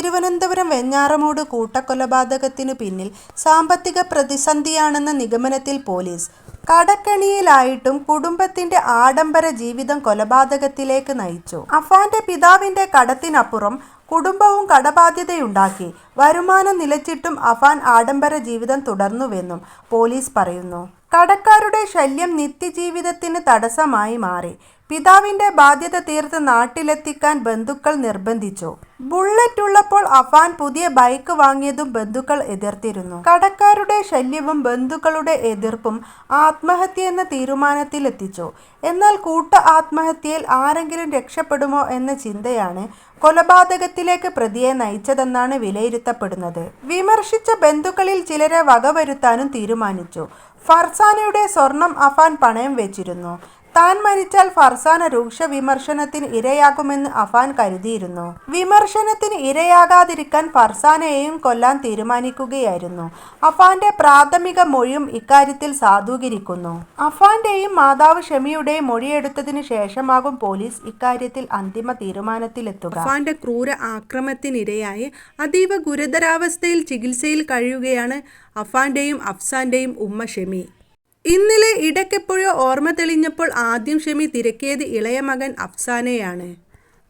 തിരുവനന്തപുരം വെഞ്ഞാറമൂട് കൂട്ടക്കൊലപാതകത്തിനു പിന്നിൽ സാമ്പത്തിക പ്രതിസന്ധിയാണെന്ന നിഗമനത്തിൽ പോലീസ്. കടക്കണിയിലായിട്ടും കുടുംബത്തിന്റെ ആഡംബര ജീവിതം കൊലപാതകത്തിലേക്ക് നയിച്ചു. അഫാന്റെ പിതാവിന്റെ കടത്തിനപ്പുറം കുടുംബവും കടബാധ്യതയുണ്ടാക്കി. വരുമാനം നിലച്ചിട്ടും അഫാൻ ആഡംബര ജീവിതം തുടർന്നുവെന്നും പോലീസ് പറയുന്നു. കടക്കാരുടെ ശല്യം നിത്യജീവിതത്തിന് തടസ്സമായി മാറി. പിതാവിന്റെ ബാധ്യത തീർത്ത് നാട്ടിലെത്തിക്കാൻ ബന്ധുക്കൾ നിർബന്ധിച്ചു. ബുള്ളറ്റ് ഉള്ളപ്പോൾ അഫാൻ പുതിയ ബൈക്ക് വാങ്ങിയതും ബന്ധുക്കൾ എതിർത്തിരുന്നു. കടക്കാരുടെ ശല്യവും ബന്ധുക്കളുടെ എതിർപ്പും ആത്മഹത്യ എന്ന തീരുമാനത്തിലെത്തിച്ചു. എന്നാൽ കൂട്ട ആത്മഹത്യയിൽ ആരെങ്കിലും രക്ഷപ്പെടുമോ എന്ന ചിന്തയാണ് കൊലപാതകത്തിലേക്ക് പ്രതിയെ നയിച്ചതെന്നാണ് വിലയിരുത്തപ്പെടുന്നത്. വിമർശിച്ച ബന്ധുക്കളിൽ ചിലരെ വകവരുത്താനും തീരുമാനിച്ചു. ഫർസാനയുടെ സ്വർണം അഫാൻ പണയം വെച്ചിരുന്നു. താൻ മരിച്ചാൽ ഫർസാന രൂക്ഷവിമർശനത്തിന് ഇരയാകുമെന്ന് അഫാൻ കരുതിയിരുന്നു. വിമർശനത്തിന് ഇരയാകാതിരിക്കാൻ ഫർസാനയെയും കൊല്ലാൻ തീരുമാനിക്കുകയായിരുന്നു. അഫാന്റെ പ്രാഥമിക മൊഴിയും ഇക്കാര്യത്തിൽ സാധൂകരിക്കുന്നു. അഫാന്റെയും മാതാവ് ഷെമിയുടെയും മൊഴിയെടുത്തതിനു ശേഷമാകും പോലീസ് ഇക്കാര്യത്തിൽ അന്തിമ തീരുമാനത്തിലെത്തുക. അഫാന്റെ ക്രൂര ആക്രമത്തിനിരയായി അതീവ ഗുരുതരാവസ്ഥയിൽ ചികിത്സയിൽ കഴിയുകയാണ് അഫാന്റെയും അഫ്സാന്റെയും ഉമ്മ ഷെമി. ഇന്നലെ ഇടയ്ക്കെപ്പോഴോ ഓർമ്മ തെളിഞ്ഞപ്പോൾ ആദ്യം ഷമി തിരക്കിയത് ഇളയ മകൻ അഫ്സാനെയാണ്.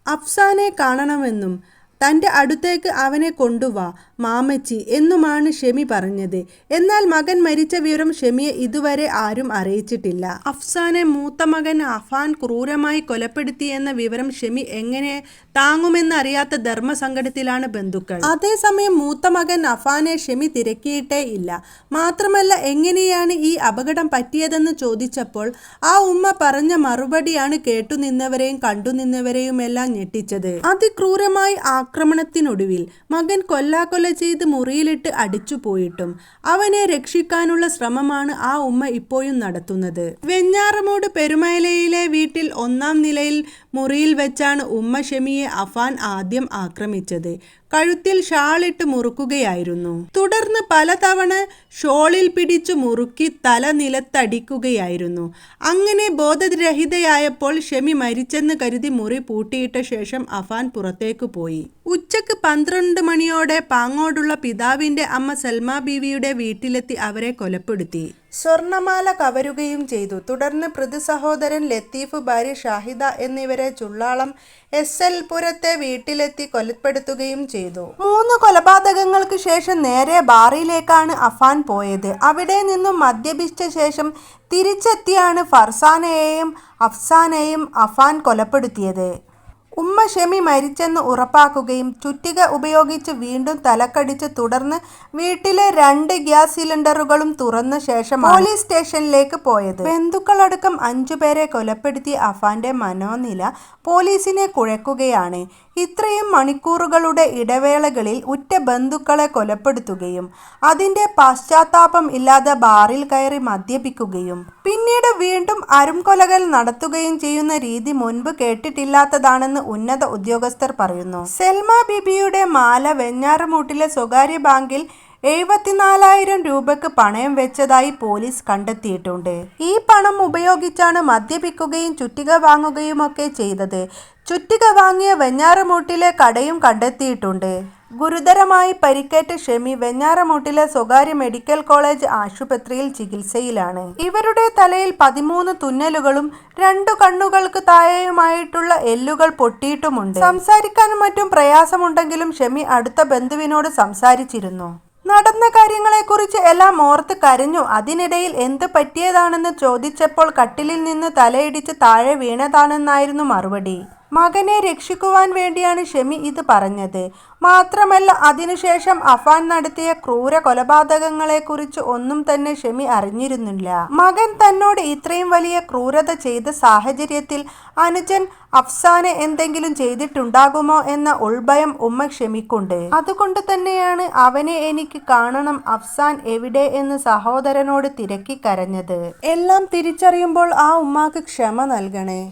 അഫ്സാനെ കാണണമെന്നും തന്റെ അടുത്തേക്ക് അവനെ കൊണ്ടുവാ മാമ്മച്ചി എന്നുമാണ് ഷെമി പറഞ്ഞത്. എന്നാൽ മകൻ മരിച്ച വിവരം ഷെമിയെ ഇതുവരെ ആരും അറിയിച്ചിട്ടില്ല. അഫ്സാനെ മൂത്ത മകൻ അഫാൻ ക്രൂരമായി കൊലപ്പെടുത്തിയെന്ന വിവരം ഷെമി എങ്ങനെ താങ്ങുമെന്നറിയാത്ത ധർമസങ്കടത്തിലാണ് ബന്ധുക്കൾ. അതേസമയം മൂത്ത മകൻ അഫാനെ ഷെമി തിരക്കിയിട്ടേ ഇല്ല. മാത്രമല്ല എങ്ങനെയാണ് ഈ അപകടം പറ്റിയതെന്ന് ചോദിച്ചപ്പോൾ ആ ഉമ്മ പറഞ്ഞ മറുപടിയാണ് കേട്ടുനിന്നവരെയും കണ്ടുനിന്നവരെയുമെല്ലാം ഞെട്ടിച്ചത്. അതിക്രൂരമായി ആക്രമണത്തിനൊടുവിൽ മകൻ കൊല്ലാക്കൊല ചെയ്ത് മുറിയിലിട്ട് അടിച്ചു പോയിട്ടും അവനെ രക്ഷിക്കാനുള്ള ശ്രമമാണ് ആ ഉമ്മ ഇപ്പോഴും നടത്തുന്നത്. വെഞ്ഞാറമൂട് പെരുമലയിലെ വീട്ടിൽ ഒന്നാം നിലയിൽ മുറിയിൽ വെച്ചാണ് ഉമ്മ ഷെമിയെ അഫാൻ ആദ്യം ആക്രമിച്ചത്. കഴുത്തിൽ ഷാളിട്ട് മുറുക്കുകയായിരുന്നു. തുടർന്ന് പലതവണ ഷോളിൽ പിടിച്ചു മുറുക്കി തല നിലത്തടിക്കുകയായിരുന്നു. അങ്ങനെ ബോധരഹിതയായപ്പോൾ ഷെമി മരിച്ചെന്ന് കരുതി മുറി പൂട്ടിയിട്ട ശേഷം അഫാൻ പുറത്തേക്ക് പോയി. ഉച്ചയ്ക്ക് പന്ത്രണ്ട് മണിയോടെ പാങ്ങോടുള്ള പിതാവിന്റെ അമ്മ സൽമാ ബീവിയുടെ വീട്ടിലെത്തി അവരെ കൊലപ്പെടുത്തി. സ്വർണമാല കവരുകയും ചെയ്തു. തുടർന്ന് പ്രതി സഹോദരൻ ലത്തീഫ്, ഭാര്യ ഷാഹിദ എന്നിവരെ ചുള്ളാളം എസ്. എൽ. പുരത്തെ വീട്ടിലെത്തി കൊലപ്പെടുത്തുകയും ചെയ്തു. മൂന്ന് കൊലപാതകങ്ങൾക്ക് ശേഷം നേരെ ബാറിലേക്കാണ് അഫാൻ പോയത്. അവിടെ നിന്നും മദ്യപിച്ച ശേഷം തിരിച്ചെത്തിയാണ് ഫർസാനയെയും അഫ്സാനെയും അഫാൻ കൊലപ്പെടുത്തിയത്. ഉമ്മ ഷെമി മരിച്ചെന്ന് ഉറപ്പാക്കുകയും ചുറ്റിക ഉപയോഗിച്ച് വീണ്ടും തലക്കടിച്ച് തുടർന്ന് വീട്ടിലെ രണ്ട് ഗ്യാസ് സിലിണ്ടറുകളും തുറന്ന ശേഷം പോലീസ് സ്റ്റേഷനിലേക്ക് പോയത്. ബന്ധുക്കളടക്കം അഞ്ചുപേരെ കൊലപ്പെടുത്തിയ അഫാന്റെ മനോനില പോലീസിനെ കുഴക്കുകയാണ്. ഇത്രയും മണിക്കൂറുകളുടെ ഇടവേളകളിൽ ഉറ്റ ബന്ധുക്കളെ കൊലപ്പെടുത്തുകയും അതിന്റെ പശ്ചാത്താപം ഇല്ലാതെ ബാറിൽ കയറി മദ്യപിക്കുകയും പിന്നീട് വീണ്ടും അരുംകൊലകൾ നടത്തുകയും ചെയ്യുന്ന രീതി മുൻപ് കേട്ടിട്ടില്ലാത്തതാണെന്ന് ഉന്നത ഉദ്യോഗസ്ഥർ പറയുന്നു. സെൽമ ബിബിയുടെ മാല വെഞ്ഞാറമൂട്ടിലെ സ്വകാര്യ ബാങ്കിൽ എഴുപത്തിനാലായിരം രൂപയ്ക്ക് പണയം വെച്ചതായി പോലീസ് കണ്ടെത്തിയിട്ടുണ്ട്. ഈ പണം ഉപയോഗിച്ചാണ് മദ്യപിക്കുകയും ചുറ്റിക വാങ്ങുകയുമൊക്കെ ചെയ്തത്. ചുറ്റിക വാങ്ങിയ വെഞ്ഞാറമൂട്ടിലെ കടയും കണ്ടെത്തിയിട്ടുണ്ട്. ഗുരുതരമായി പരിക്കേറ്റ ഷെമി വെഞ്ഞാറമൂട്ടിലെ സ്വകാര്യ മെഡിക്കൽ കോളേജ് ആശുപത്രിയിൽ ചികിത്സയിലാണ്. ഇവരുടെ തലയിൽ പതിമൂന്ന് തുന്നലുകളും രണ്ടു കണ്ണുകൾക്ക് താഴെയുമായിട്ടുള്ള എല്ലുകൾ പൊട്ടിയിട്ടുമുണ്ട്. സംസാരിക്കാനും മറ്റും പ്രയാസമുണ്ടെങ്കിലും ഷെമി അടുത്ത ബന്ധുവിനോട് സംസാരിച്ചിരുന്നു. നടന്ന കാര്യങ്ങളെക്കുറിച്ച് എല്ലാം ഓർത്ത് കരഞ്ഞു. അതിനിടയിൽ എന്ത് പറ്റിയതാണെന്ന് ചോദിച്ചപ്പോൾ കട്ടിലിൽ നിന്ന് തലയിടിച്ച് താഴെ വീണതാണെന്നായിരുന്നു മറുപടി. മകനെ രക്ഷിക്കുവാൻ വേണ്ടിയാണ് ഷെമി ഇത് പറഞ്ഞത്. മാത്രമല്ല അതിനുശേഷം അഫാൻ നടത്തിയ ക്രൂര കൊലപാതകങ്ങളെക്കുറിച്ച് ഒന്നും തന്നെ ഷെമി അറിഞ്ഞിരുന്നില്ല. മകൻ തന്നോട് ഇത്രയും വലിയ ക്രൂരത ചെയ്ത സാഹചര്യത്തിൽ അനുജൻ അഫ്സാനെ എന്തെങ്കിലും ചെയ്തിട്ടുണ്ടാകുമോ എന്ന ഉൾഭയം ഉമ്മ ക്ഷമിക്കുണ്ട് അതുകൊണ്ട് തന്നെയാണ് അവനെ എനിക്ക് കാണണം അഫ്സാൻ എവിടെ എന്ന് സഹോദരനോട് തിരക്കി കരഞ്ഞത്. എല്ലാം തിരിച്ചറിയുമ്പോൾ ആ ഉമ്മാക്ക് ക്ഷമ നൽകണേ.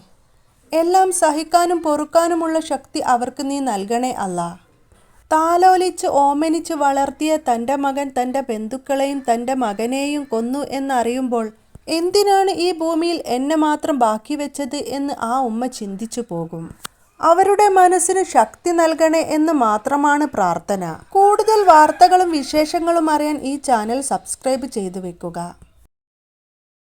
എല്ലാം സഹിക്കാനും പൊറുക്കാനുമുള്ള ശക്തി അവർക്ക് നീ നൽകണേ അല്ല. താലോലിച്ച് ഓമനിച്ച് വളർത്തിയ തന്റെ മകൻ തന്റെ ബന്ധുക്കളെയും തന്റെ മകനെയും കൊന്നു എന്നറിയുമ്പോൾ എന്തിനാണ് ഈ ഭൂമിയിൽ എന്നെ മാത്രം ബാക്കി വെച്ചത് എന്ന് ആ ഉമ്മ ചിന്തിച്ചു പോകും. അവരുടെ മനസ്സിന് ശക്തി നൽകണേ എന്ന് മാത്രമാണ് പ്രാർത്ഥന. കൂടുതൽ വാർത്തകളും വിശേഷങ്ങളും അറിയാൻ ഈ ചാനൽ സബ്സ്ക്രൈബ് ചെയ്തു വെക്കുക.